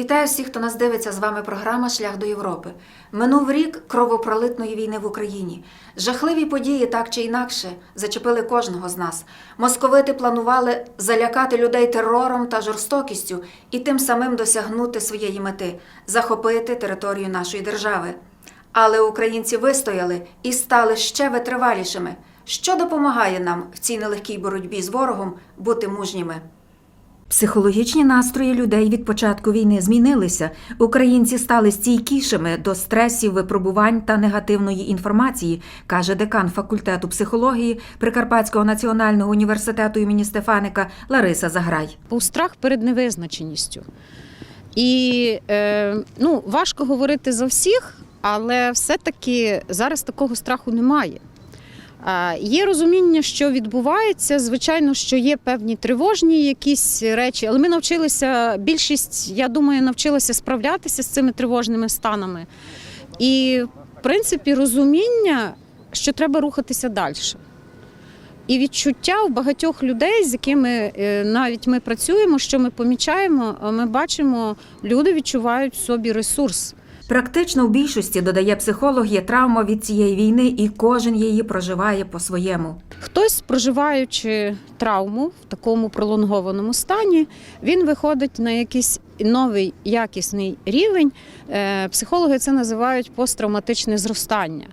Вітаю всіх, хто нас дивиться. З вами програма Шлях до Європи. Минув рік кровопролитної війни в Україні. Жахливі події, так чи інакше, зачепили кожного з нас. Московити планували залякати людей терором та жорстокістю і тим самим досягнути своєї мети захопити територію нашої держави. Але українці вистояли і стали ще витривалішими, що допомагає нам в цій нелегкій боротьбі з ворогом бути мужніми. Психологічні настрої людей від початку війни змінилися. Українці стали стійкішими до стресів, випробувань та негативної інформації, каже декан факультету психології Прикарпатського національного університету імені Стефаника Лариса Заграй. був страх перед невизначеністю. І е, ну, важко говорити за всіх, але все-таки зараз такого страху немає. Є розуміння, що відбувається. Звичайно, що є певні тривожні якісь речі, але ми навчилися, більшість, я думаю, навчилася справлятися з цими тривожними станами. І, в принципі, розуміння, що треба рухатися далі. І відчуття у багатьох людей, з якими е, навіть ми працюємо, що ми помічаємо, е, ми бачимо, люди відчувають в собі ресурс. Практично в більшості, додає психолог, є травма від цієї війни, і кожен її проживає по-своєму. Хтось, проживаючи травму в такому пролонгованому стані, він виходить на якийсь новий якісний рівень. Е, Психологи це називають посттравматичне зростання.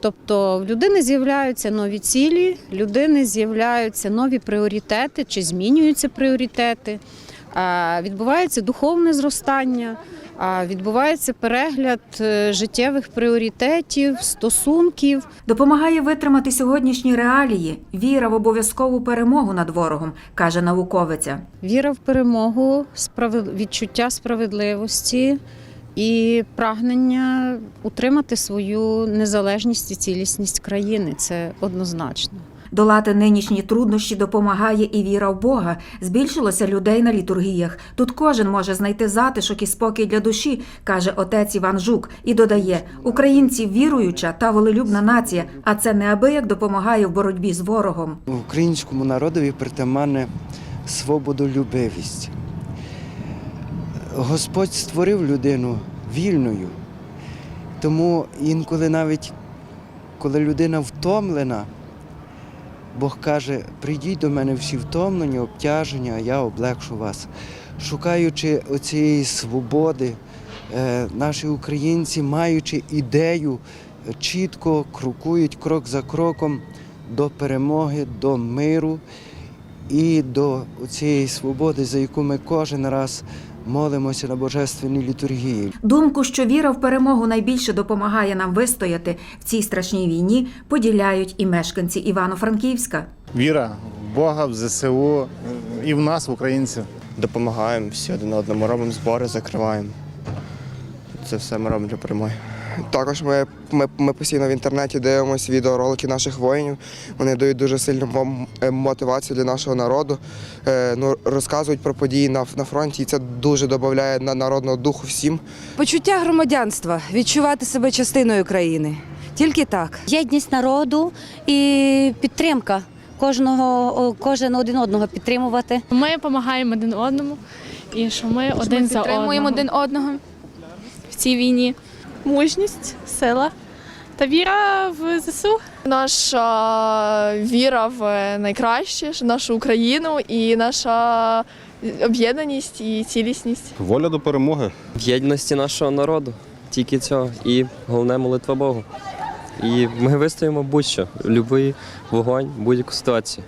Тобто в людини з'являються нові цілі, людини з'являються нові пріоритети чи змінюються пріоритети, відбувається духовне зростання, відбувається перегляд е, життєвих пріоритетів, стосунків. Допомагає витримати сьогоднішні реалії, віра в обов'язкову перемогу над ворогом, каже науковиця. Віра в перемогу, відчуття справедливості і прагнення утримати свою незалежність і цілісність країни. Це однозначно. Долати нинішні труднощі допомагає і віра в Бога. Збільшилося людей на літургіях. Тут кожен може знайти затишок і спокій для душі, каже отець Іван Жук, і додає: українці віруюча та волелюбна нація, а це неабияк допомагає в боротьбі з ворогом. Українському народові притаманне свободолюбивість. Господь створив людину вільною. Тому інколи навіть коли людина втомлена, Бог каже: прийдіть до мене всі втомлені, обтяжені, а я облегшу вас. Шукаючи оцієї свободи, е, наші українці, маючи ідею, чітко крокують крок за кроком до перемоги, до миру і до цієї свободи, за яку ми кожен раз молимося на божественній літургії. Думку, що віра в перемогу найбільше допомагає нам вистояти в цій страшній війні, поділяють і мешканці Івано-Франківська. Віра в Бога, в ЗСУ і в нас, в українців. допомагаємо всі один одному, робимо збори, закриваємо. Це все ми робимо для перемоги. Також ми, ми, ми постійно в інтернеті дивимося відеоролики наших воїнів. Вони дають дуже сильну е, мотивацію для нашого народу. Е, ну, розказують про події на, на фронті, і це дуже додає на народного духу всім. Почуття громадянства, відчувати себе частиною країни. Тільки так. єдність народу і підтримка кожного, кожен один одного підтримувати. Ми допомагаємо один одному і що ми один за підтримуємо одного. один одного в цій війні. Мужність, сила та віра в ЗСУ. Наша віра в найкраще, нашу Україну і наша об'єднаність і цілісність. Воля до перемоги. В єдності нашого народу, тільки цього. І головне молитва Богу. І ми вистоїмо будь-що, будь-який вогонь, будь-яку ситуацію.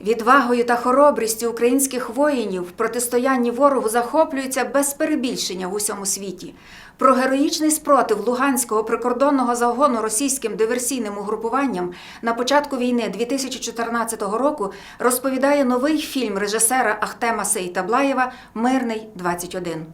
Відвагою та хоробрістю українських воїнів в протистоянні ворогу захоплюються без перебільшення в усьому світі. Про героїчний спротив Луганського прикордонного загону російським диверсійним угрупуванням на початку війни 2014 року розповідає новий фільм режисера Ахтема Сейтаблаєва Мирний 21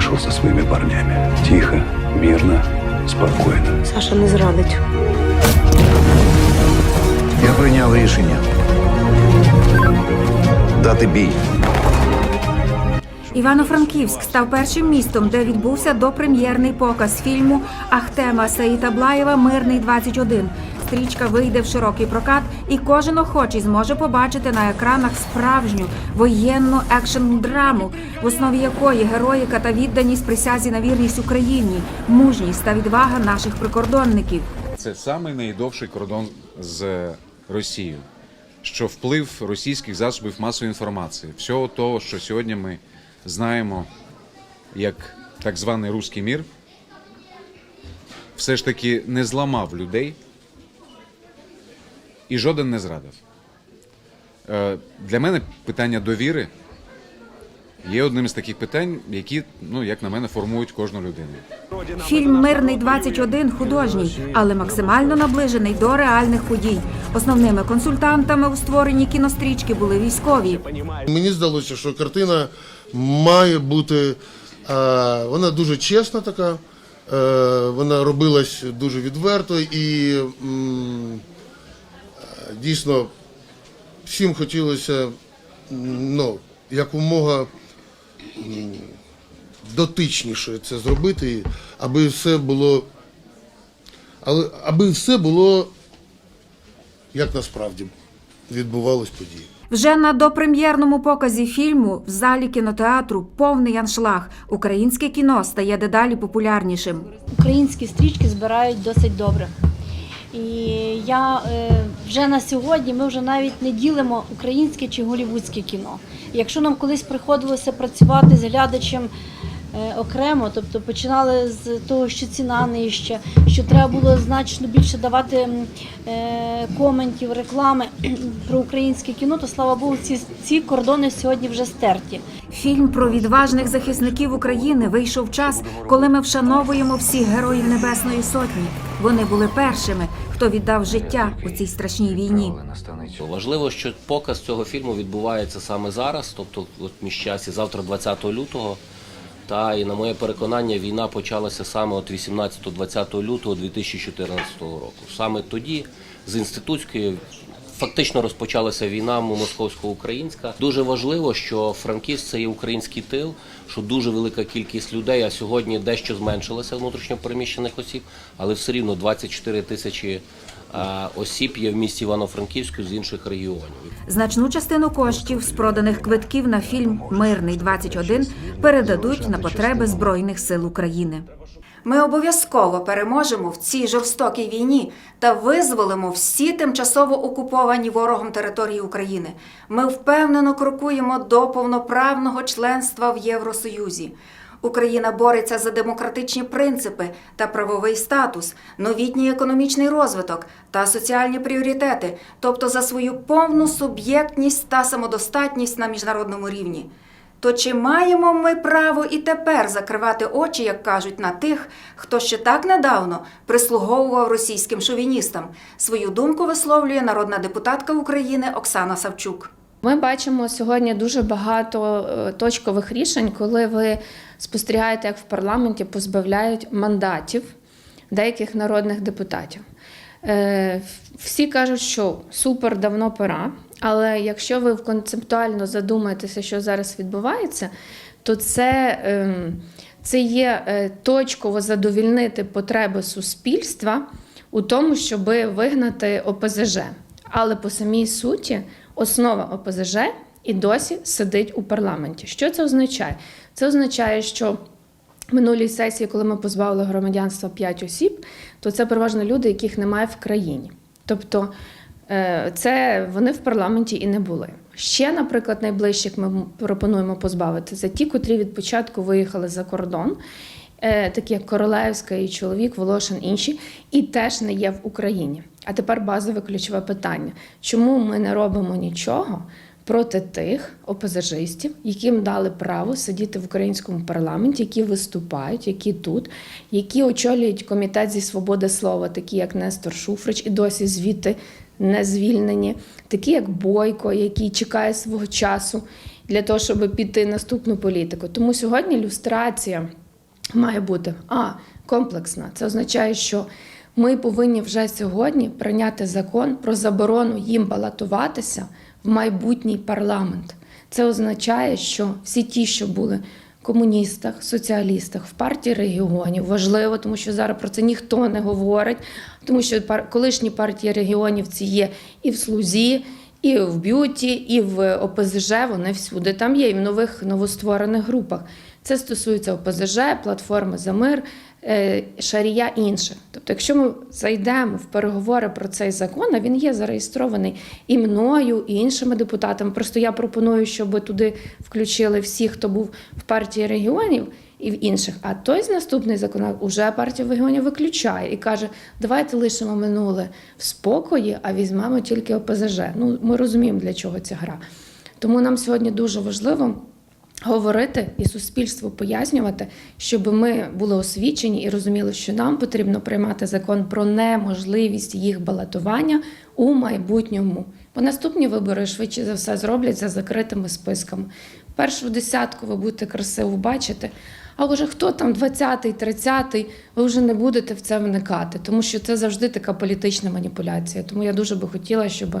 вышел со своими парнями. Тихо, мирно, спокойно. Саша не зрадить. Я прийняв рішення. Дати бій. Івано-Франківськ став першим містом, де відбувся допрем'єрний показ фільму Ахтема Саїтаблаєва Мирний 21 кінострічка вийде в широкий прокат, і кожен охочий зможе побачити на екранах справжню воєнну екшн-драму, в основі якої героїка та відданість присязі на вірність Україні, мужність та відвага наших прикордонників. Це самий найдовший кордон з Росією, що вплив російських засобів масової інформації, всього того, що сьогодні ми знаємо як так званий руський мір, все ж таки не зламав людей і жоден не зрадив. Е, Для мене питання довіри є одним з таких питань, які, ну, як на мене, формують кожну людину. Фільм Мирний 21 художній, але максимально наближений до реальних подій. Основними консультантами у створенні кінострічки були військові. Мені здалося, що картина має бути. е, Вона дуже чесна така, е, вона робилась дуже відверто і дійсно всім хотілося ну, якомога дотичніше це зробити, аби все було. Але аби все було як насправді відбувались події. Вже на допрем'єрному показі фільму в залі кінотеатру повний аншлаг. Українське кіно стає дедалі популярнішим. Українські стрічки збирають досить добре. І я е, вже на сьогодні ми вже навіть не ділимо українське чи голівудське кіно. Якщо нам колись приходилося працювати з глядачем окремо, тобто починали з того, що ціна нижча, що треба було значно більше давати е, коментів, реклами про українське кіно, то слава Богу, ці, ці кордони сьогодні вже стерті. Фільм про відважних захисників України вийшов час, коли ми вшановуємо всіх героїв Небесної Сотні. Вони були першими, хто віддав життя у цій страшній війні. Важливо, що показ цього фільму відбувається саме зараз, тобто от між часі, завтра, 20 лютого. Та і на моє переконання, війна почалася саме от 18-20 лютого 2014 року. Саме тоді з інститутської фактично розпочалася війна московсько-українська. Дуже важливо, що Франківськ це є український тил, що дуже велика кількість людей, а сьогодні дещо зменшилася внутрішньо переміщених осіб, але все рівно 24 тисячі осіб є в місті Івано-Франківську з інших регіонів. Значну частину коштів з проданих квитків на фільм Мирний 21 передадуть на потреби Збройних сил України. Ми обов'язково переможемо в цій жорстокій війні та визволимо всі тимчасово окуповані ворогом території України. Ми впевнено крокуємо до повноправного членства в Євросоюзі. Україна бореться за демократичні принципи та правовий статус, новітній економічний розвиток та соціальні пріоритети, тобто за свою повну суб'єктність та самодостатність на міжнародному рівні. То чи маємо ми право і тепер закривати очі, як кажуть, на тих, хто ще так недавно прислуговував російським шовіністам? Свою думку висловлює народна депутатка України Оксана Савчук. Ми бачимо сьогодні дуже багато е, точкових рішень, коли ви спостерігаєте, як в парламенті позбавляють мандатів деяких народних депутатів. Е, Всі кажуть, що супер давно пора. Але якщо ви концептуально задумаєтеся, що зараз відбувається, то це, ем, це є е, точково задовільнити потреби суспільства у тому, щоб вигнати ОПЗЖ. Але по самій суті, основа ОПЗЖ і досі сидить у парламенті. Що це означає? Це означає, що минулій сесії, коли ми позбавили громадянства 5 осіб, то це переважно люди, яких немає в країні. Тобто е, це вони в парламенті і не були. Ще, наприклад, найближчих ми пропонуємо позбавити за ті, котрі від початку виїхали за кордон, такі як Королевська і чоловік, Волошин, інші, і теж не є в Україні. А тепер базове ключове питання: чому ми не робимо нічого? Проти тих опозажистів, яким дали право сидіти в українському парламенті, які виступають, які тут, які очолюють комітет зі свободи слова, такі як Нестор Шуфрич, і досі звідти не звільнені, такі як Бойко, який чекає свого часу для того, щоб піти наступну політику. Тому сьогодні люстрація має бути а комплексна. Це означає, що ми повинні вже сьогодні прийняти закон про заборону їм балотуватися в майбутній парламент. Це означає, що всі ті, що були комуністах, соціалістах, в партії регіонів. Важливо, тому що зараз про це ніхто не говорить, тому що колишні партії регіонів ці є і в слузі, і в б'юті, і в ОПЗЖ. Вони всюди там є, і в нових новостворених групах. Це стосується ОПЗЖ, платформи за мир, е, Шарія інше. Тобто, якщо ми зайдемо в переговори про цей закон, а він є зареєстрований і мною, і іншими депутатами. Просто я пропоную, щоб туди включили всіх, хто був в партії регіонів і в інших. А той з наступний закон уже партія регіонів виключає і каже: давайте лишимо минуле в спокої, а візьмемо тільки ОПЗЖ. Ну ми розуміємо, для чого ця гра. Тому нам сьогодні дуже важливо говорити і суспільству пояснювати, щоб ми були освічені і розуміли, що нам потрібно приймати закон про неможливість їх балотування у майбутньому. Бо наступні вибори швидше за все зроблять за закритими списками. Першу десятку ви будете красиво бачити. А вже хто там 20-й, 30-й, ви вже не будете в це вникати, тому що це завжди така політична маніпуляція. Тому я дуже би хотіла, щоб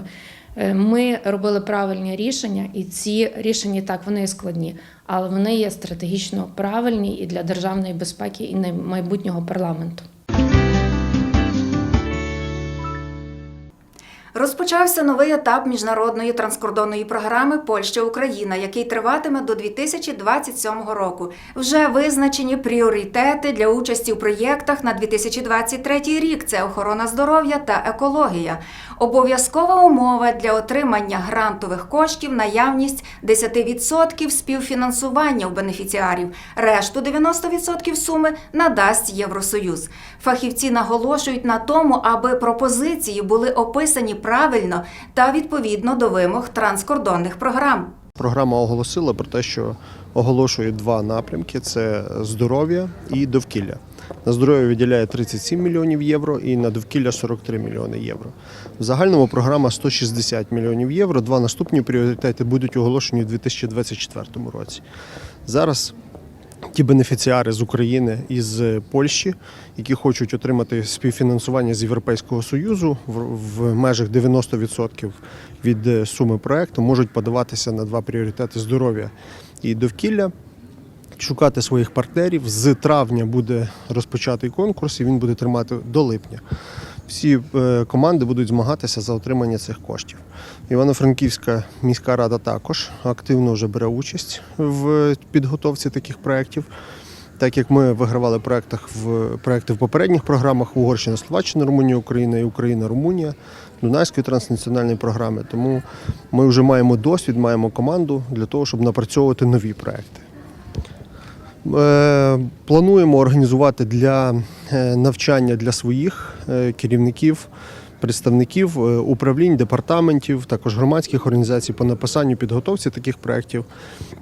ми робили правильні рішення, і ці рішення так вони складні, але вони є стратегічно правильні і для державної безпеки, і майбутнього парламенту. Розпочався новий етап міжнародної транскордонної програми Польща Україна, який триватиме до 2027 року. Вже визначені пріоритети для участі у проєктах на 2023 рік. Це охорона здоров'я та екологія. Обов'язкова умова для отримання грантових коштів наявність 10% співфінансування у бенефіціарів. Решту 90% суми надасть Євросоюз. Фахівці наголошують на тому, аби пропозиції були описані правильно та відповідно до вимог транскордонних програм. Програма оголосила про те, що оголошує два напрямки: це здоров'я і довкілля. На здоров'я виділяє 37 мільйонів євро і на довкілля 43 мільйони євро. В загальному програма 160 мільйонів євро. Два наступні пріоритети будуть оголошені у 2024 році. Зараз ті бенефіціари з України і з Польщі, які хочуть отримати співфінансування з Європейського Союзу в, в межах 90% від е, суми проекту, можуть подаватися на два пріоритети здоров'я і довкілля. Шукати своїх партнерів з травня буде розпочатий конкурс, і він буде тримати до липня. Всі е, команди будуть змагатися за отримання цих коштів. Івано-Франківська міська рада також активно вже бере участь в підготовці таких проєктів. Так як ми вигравали проєктах в проєкти в попередніх програмах Угорщина, Словаччина, Румунія, Україна і Україна, Румунія, Дунайської транснаціональної програми. Тому ми вже маємо досвід, маємо команду для того, щоб напрацьовувати нові проєкти. Е, Плануємо організувати для е, навчання для своїх е, керівників, представників управлінь, департаментів, також громадських організацій по написанню підготовці таких проєктів,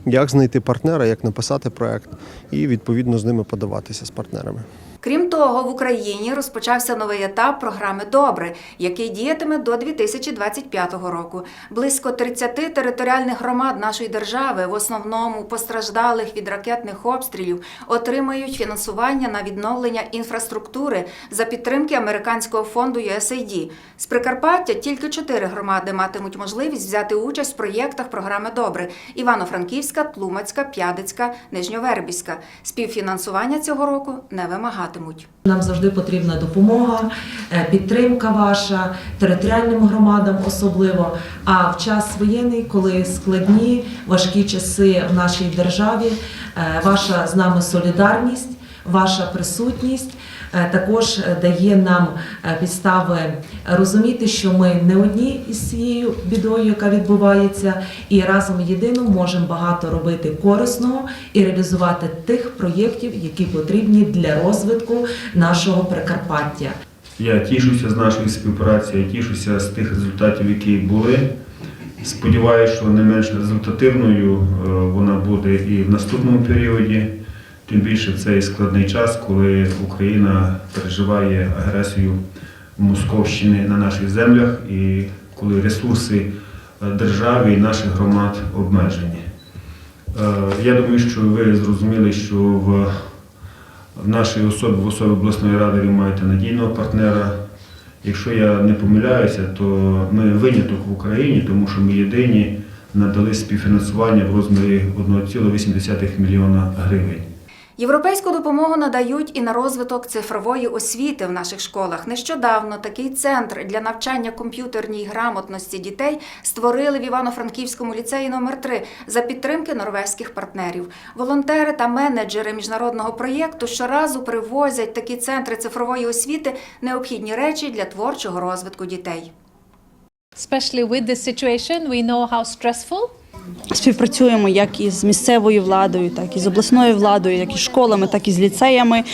як знайти партнера, як написати проєкт і відповідно з ними подаватися з партнерами. Крім того, в Україні розпочався новий етап програми Добре, який діятиме до 2025 року. Близько 30 територіальних громад нашої держави, в основному постраждалих від ракетних обстрілів, отримають фінансування на відновлення інфраструктури за підтримки американського фонду USAID. З Прикарпаття тільки чотири громади матимуть можливість взяти участь в проєктах програми Добре: Івано-Франківська, Тлумацька, П'ядицька, Нижньовербіська. Співфінансування цього року не вимагатимуть. Нам завжди потрібна допомога, е, підтримка ваша, територіальним громадам особливо. А в час воєнний, коли складні, важкі часи в нашій державі, е, ваша з нами солідарність, ваша присутність також дає нам е, підстави розуміти, що ми не одні із цією бідою, яка відбувається, і разом єдино можемо багато робити корисного і реалізувати тих проєктів, які потрібні для розвитку нашого Прикарпаття. Я тішуся з нашої співпраці, я тішуся з тих результатів, які були. Сподіваюся, що не менш результативною е, вона буде і в наступному періоді, тим більше в цей складний час, коли Україна переживає агресію Московщини на наших землях і коли ресурси е, держави і наших громад обмежені. Е, Я думаю, що ви зрозуміли, що в нашій особі, в особі обласної ради ви маєте надійного партнера. Якщо я не помиляюся, то ми виняток в Україні, тому що ми єдині надали співфінансування в розмірі 1,8 мільйона гривень. Європейську допомогу надають і на розвиток цифрової освіти в наших школах. Нещодавно такий центр для навчання комп'ютерній грамотності дітей створили в Івано-Франківському ліцеї номер 3 за підтримки норвезьких партнерів. Волонтери та менеджери міжнародного проєкту щоразу привозять такі центри цифрової освіти необхідні речі для творчого розвитку дітей. Especially with this situation, we know how stressful Співпрацюємо як із місцевою владою, так і з обласною владою, як із школами, так і з ліцеями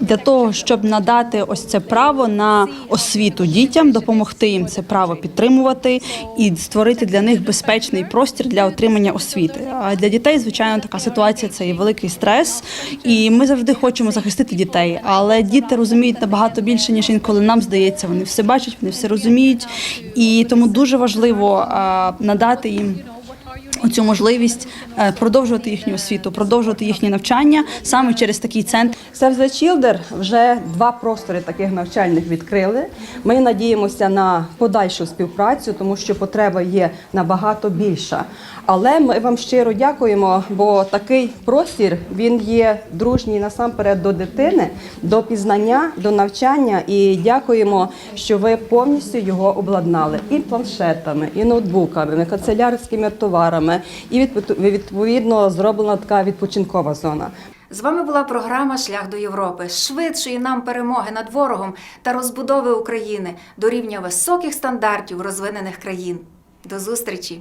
для того, щоб надати ось це право на освіту дітям, допомогти їм це право підтримувати і створити для них безпечний простір для отримання освіти. А для дітей, звичайно, така ситуація це і великий стрес, і ми завжди хочемо захистити дітей. Але діти розуміють набагато більше ніж інколи нам здається. Вони все бачать, вони все розуміють, і тому дуже важливо надати їм. Оцю можливість е, продовжувати їхню освіту, продовжувати їхнє навчання саме через такий центр. Save the Children вже два простори таких навчальних відкрили. Ми надіємося на подальшу співпрацю, тому що потреба є набагато більша. Але ми вам щиро дякуємо, бо такий простір він є дружній насамперед до дитини, до пізнання, до навчання. І дякуємо, що ви повністю його обладнали і планшетами, і ноутбуками, і канцелярськими товарами, і відпо- відповідно зроблена така відпочинкова зона. З вами була програма Шлях до Європи, швидшої нам перемоги над ворогом та розбудови України до рівня високих стандартів розвинених країн. До зустрічі!